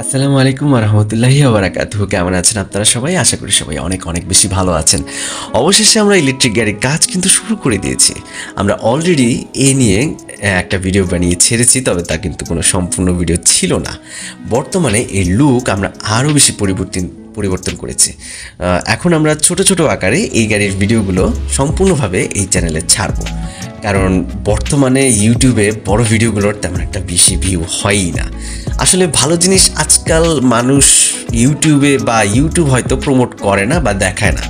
আসসালামু আলাইকুম রহমতুল্লাহি আবরাকাতু কেমন আছেন আপনারা সবাই? আশা করি সবাই অনেক অনেক বেশি ভালো আছেন। অবশেষে আমরা ইলেকট্রিক গাড়ির কাজ কিন্তু শুরু করে দিয়েছি। আমরা অলরেডি এ নিয়ে একটা ভিডিও বানিয়ে ছেড়েছি, তবে তা কিন্তু কোনো সম্পূর্ণ ভিডিও ছিল না। বর্তমানে এই লুক আমরা আরও বেশি পরিবর্তন পরিবর্তন করেছি। এখন আমরা ছোট ছোট আকারে এই গাড়ির ভিডিওগুলো সম্পূর্ণভাবে এই চ্যানেলে ছাড়বো। কারণ বর্তমানে ইউটিউবে বড় ভিডিওগুলোর তেমন একটা বেশি ভিউ হয়ই না। আসলে ভালো জিনিস আজকাল মানুষ ইউটিউবে বা ইউটিউব হয়তো প্রমোট করে না বা দেখায় না।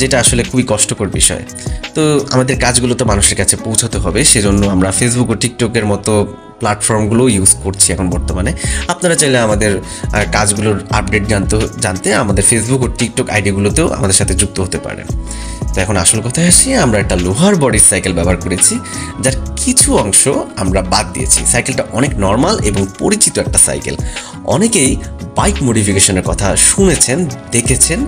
যেটা আসলে খুবই কষ্টকর বিষয়। তো আমাদের কাজগুলো তো মানুষের কাছে পৌঁছাতে হবে, সেজন্য আমরা ফেসবুক ও টিকটকের মতো প্ল্যাটফর্মগুলো ইউজ করছি এখন বর্তমানে। আপনারা চাইলে আমাদের কাজগুলোর আপডেট জানতে জানতে আমাদের ফেসবুক ও টিকটক আইডিগুলোতেও আমাদের সাথে যুক্ত হতে পারেন। তো এখন আসল কথায় আসি, আমরা একটা লোহার বডির সাইকেল ব্যবহার করেছি, যার কিছু অংশ আমরা বাদ দিয়েছি। সাইকেলটা অনেক নর্মাল এবং পরিচিত একটা সাইকেল অনেকেই বাইক মডিফিকেশনের কথা শুনেছেন, দেখেছেন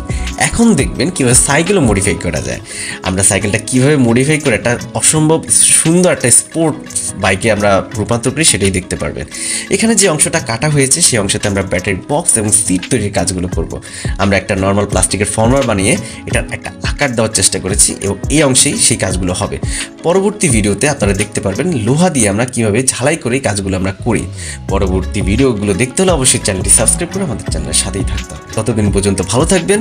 এখন দেখবেন কীভাবে সাইকেলও মডিফাই করা যায়। আমরা সাইকেলটা কীভাবে মডিফাই করে একটা অসম্ভব সুন্দর একটা স্পোর্ট বাইকে আমরা রূপান্তর করি সেটাই দেখতে পারবেন। এখানে যে অংশটা কাটা হয়েছে, সেই অংশতে আমরা ব্যাটারি বক্স এবং সিট তৈরির কাজগুলো করব। আমরা একটা নর্মাল প্লাস্টিকের ফর্মার বানিয়ে এটার একটা আকার দেওয়ার চেষ্টা করেছি এবং এই অংশেই সেই কাজগুলো হবে। পরবর্তী ভিডিওতে আপনারা দেখতে পারবেন লোহা দিয়ে আমরা কীভাবে ঝালাই করে কাজগুলো আমরা করি। পরবর্তী ভিডিওগুলো দেখতে হলে অবশ্যই চ্যানেলটি সাবস্ক্রাইব করে আমাদের চ্যানেলের সাথেই থাকতে হবে। ততদিন পর্যন্ত ভালো থাকবেন।